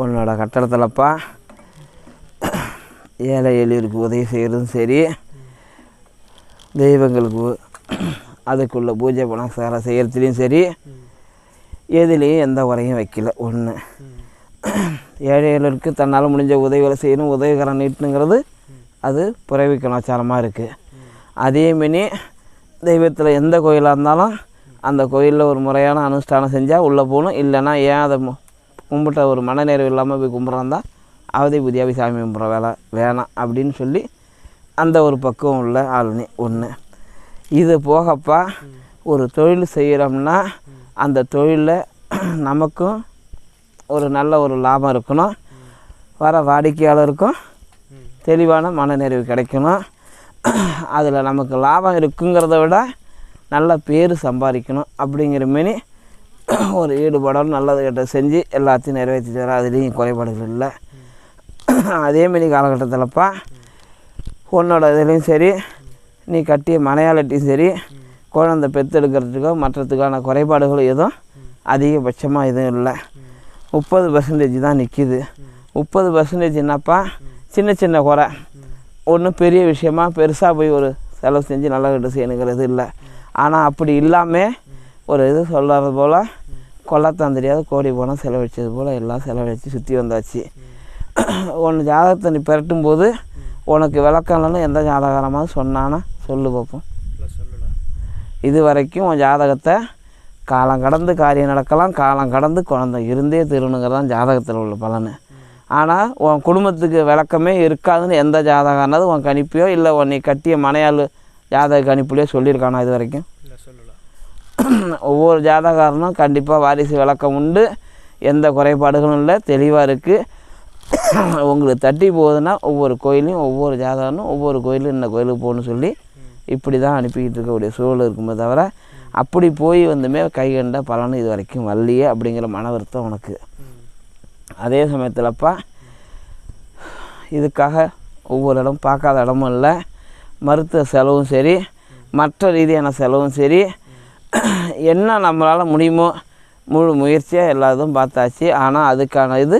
உன்னோட கட்டடத்தில்ப்பா. ஏழை எளியருக்கு உதவி செய்கிறதும் சரி. தெய்வங்களுக்கு அதுக்குள்ளே பூஜை பணம் சேர செய்கிறதுலேயும் சரி. எதுலேயும் எந்த உரையும் வைக்கல ஒன்று ஏழைகளுக்கு தன்னால் முடிஞ்ச உதவிகளை செய்யணும் உதவிகரம் நீட்டுங்கிறது அது புறவி கலாச்சாரமாக இருக்குது அதேமாரி தெய்வத்தில் எந்த கோயிலாக இருந்தாலும் அந்த கோயிலில் ஒரு முறையான அனுஷ்டானம் செஞ்சால் உள்ளே போகணும். இல்லைன்னா ஏன் அதை கும்பிட்ட ஒரு மனநிறைவு இல்லாமல் போய் கும்பிட்றாந்தா அவதி புதியாவை சாமி கும்பிட்ற வேலை வேணாம் அப்படின்னு சொல்லி அந்த ஒரு பக்குவம் உள்ள ஆளுநி ஒன்று இது போகப்பா ஒரு தொழில் செய்கிறோம்னா அந்த தொழிலில் நமக்கும் ஒரு நல்ல ஒரு லாபம் இருக்கணும். வர வாடிக்கையாளருக்கும் தெளிவான மனநிறைவு கிடைக்கணும். அதில் நமக்கு லாபம் இருக்குங்கிறத விட நல்ல பேர் சம்பாதிக்கணும் அப்படிங்கிற மாரி ஒரு ஈடுபாடோடு நல்லது கிட்ட செஞ்சு எல்லாத்தையும் நிறைவேற்றிட்டு வர அதுலேயும் குறைபாடுகள் இல்லை. அதேமாரி காலகட்டத்தில்ப்பா உன்னோட இதுலேயும் சரி நீ கட்டிய மனையாளட்டையும் சரி குழந்தை பெற்றெடுக்கிறதுக்கோ மற்றதுக்கான குறைபாடுகள் எதுவும் அதிகபட்சமாக எதுவும் இல்லை. முப்பது பர்சன்டேஜ் தான் நிற்கிது முப்பது பர்சன்டேஜ் என்னப்பா சின்ன சின்ன குறை. ஒன்றும் பெரிய விஷயமா பெருசாக போய் ஒரு செலவு செஞ்சு நல்ல கிட்ட செய்யணுங்கிறது இல்லை. ஆனால் அப்படி இல்லாமல் ஒரு இது சொல்கிறது போல் கொல்லத்தான் தெரியாத. கோடி பணம் செலவழிச்சது போல் எல்லாம் செலவழித்து சுற்றி வந்தாச்சு. ஒன்று ஜாதகத்தை நீ பெரட்டும் போது உனக்கு விளக்கம் இல்லைன்னு எந்த ஜாதகரமாக சொன்னானா சொல்லு பார்ப்போம் இது வரைக்கும் உன் ஜாதகத்தை காலம் கடந்து காரியம் நடக்கலாம் காலம் கடந்து குழந்தை இருந்தே திருணுங்கிறதான் ஜாதகத்தில் உள்ள பலன். ஆனால் உன் குடும்பத்துக்கு விளக்கமே இருக்காதுன்னு எந்த ஜாதகம்னாவது உன் கணிப்பையோ இல்லை உன் நீ கட்டிய மனையாள் ஜாதக கணிப்புலையோ சொல்லியிருக்கானா இது வரைக்கும்? ஒவ்வொரு ஜாதகாரனும் கண்டிப்பாக வாரிசு விளக்கம் உண்டு. எந்த குறைபாடுகளும் இல்லை. தெளிவாக இருக்குது உங்களுக்கு தட்டி போகுதுன்னா ஒவ்வொரு கோயிலையும் ஒவ்வொரு ஜாதகனும் ஒவ்வொரு கோயிலும் இந்த கோயிலுக்கு போகணும்னு சொல்லி இப்படி தான் அனுப்பிக்கிட்டு இருக்கக்கூடிய சூழல் இருக்குமே தவிர அப்படி போய் வந்துமே கை கண்ட பலனும் இது வரைக்கும் வரலையே அப்படிங்கிற மன வருத்தம் உனக்கு. அதே சமயத்தில்ப்பா இதுக்காக ஒவ்வொரு இடம் பார்க்காத இடமும் இல்லை. மருத்துவ செலவும் சரி. மற்ற ரீதியான செலவும் சரி. என்ன நம்மளால் முடியுமோ முழு முயற்சியாக எல்லா இதுவும் பார்த்தாச்சு. ஆனால் அதுக்கான இது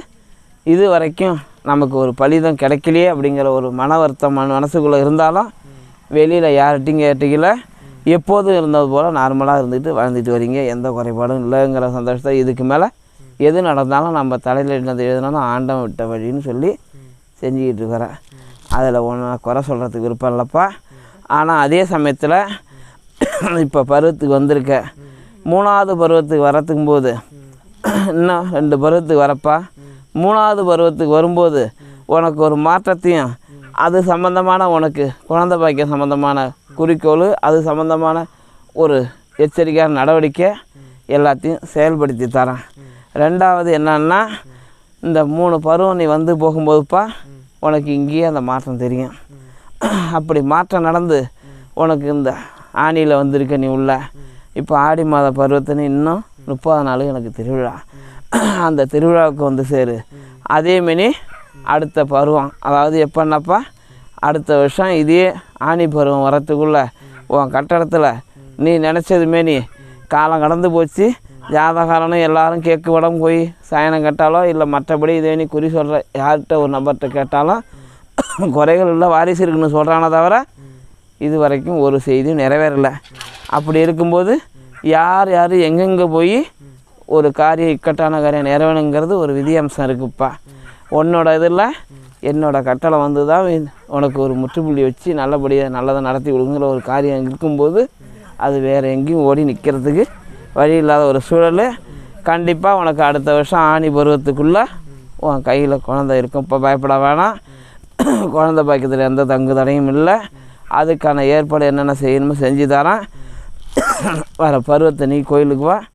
இது வரைக்கும் நமக்கு ஒரு பலிதம் கிடைக்கலையே அப்படிங்கிற ஒரு மன வருத்தம் மன மனசுக்குள்ளே இருந்தாலும் வெளியில் யார்கிட்டையும் கேட்டுக்கல. எப்போதும் இருந்தது போல் நார்மலாக இருந்துட்டு வாழ்ந்துட்டு வரீங்க. எந்த குறைபாடும் இல்லைங்கிற சந்தோஷத்தை இதுக்கு மேலே எது நடந்தாலும் நம்ம தலையில் என்னது எழுதினாலும் ஆண்டம் விட்ட வழின்னு சொல்லி செஞ்சுக்கிட்டு இருக்கிறேன். அதில் ஒன்று குறை சொல்கிறதுக்கு விருப்பம் இல்லைப்பா. ஆனால் அதே சமயத்தில் இப்போ பருவத்துக்கு வந்திருக்க. மூணாவது பருவத்துக்கு வரத்துக்கும் போது இன்னும் ரெண்டு பருவத்துக்கு வரப்பா? மூணாவது பருவத்துக்கு வரும்போது உனக்கு ஒரு மாற்றத்தையும் அது சம்மந்தமான உனக்கு குழந்தை பாக்கியம் சம்மந்தமான குறிக்கோள் அது சம்மந்தமான ஒரு எச்சரிக்கையான நடவடிக்கை எல்லாத்தையும் செயல்படுத்தி தரேன். ரெண்டாவது என்னன்னா இந்த மூணு பருவம் நீ வந்து போகும்போதுப்பா உனக்கு இங்கேயே அந்த மாற்றம் தெரியும். அப்படி மாற்றம் நடந்து உனக்கு இந்த ஆணியில் வந்திருக்க நீ உள்ள. இப்போ ஆடி மாத பருவத்தின்னு இன்னும் முப்பது நாள் எனக்கு திருவிழா. அந்த திருவிழாவுக்கு வந்து சேரு. அதேமாரி அடுத்த பருவம். அதாவது எப்போன்னாப்பா அடுத்த வருஷம் இதே ஆணி பருவம் வரத்துக்குள்ளே உன் கட்டடத்தில் நீ நினச்சதுமே நீ காலம் கடந்து போச்சு. ஜாதகாரனும் எல்லாரும் கேட்க விடம் போய் சாயனம் கேட்டாலோ இல்லை மற்றபடி இதே நீ குறி சொல்கிற யார்கிட்ட ஒரு நபர்கிட்ட கேட்டாலும் குறைகள் இல்லை வாரிசு இருக்குன்னு சொல்கிறானே தவிர இது வரைக்கும் ஒரு செய்தியும் நிறைவேறலை. அப்படி இருக்கும்போது யார் யார் எங்கெங்கே போய் ஒரு காரியம் இக்கட்டான காரியம் நிறைவேணுங்கிறது ஒரு விதி அம்சம் இருக்குப்பா. உன்னோட இதில் என்னோடய கட்டளை வந்து தான் உனக்கு ஒரு முற்றுப்புள்ளி வச்சு நல்லபடியாக நல்லதாக நடத்தி கொடுங்கிற ஒரு காரியம் இருக்கும்போது அது வேறு எங்கேயும் ஓடி நிற்கிறதுக்கு வழி இல்லாத ஒரு சூழல். கண்டிப்பாக உனக்கு அடுத்த வருஷம் ஆணி பருவத்துக்குள்ளே உன் கையில் குழந்தை இருக்கும் இப்போ பயப்பட வேணாம். குழந்தை பாக்கியத்தில் எந்த தங்கு தடையும் இல்லை. அதுக்கான ஏற்பாடு என்னென்ன செய்யணுமோ செஞ்சு தரேன் வர பருவத்தை நீ கோயிலுக்கு வா.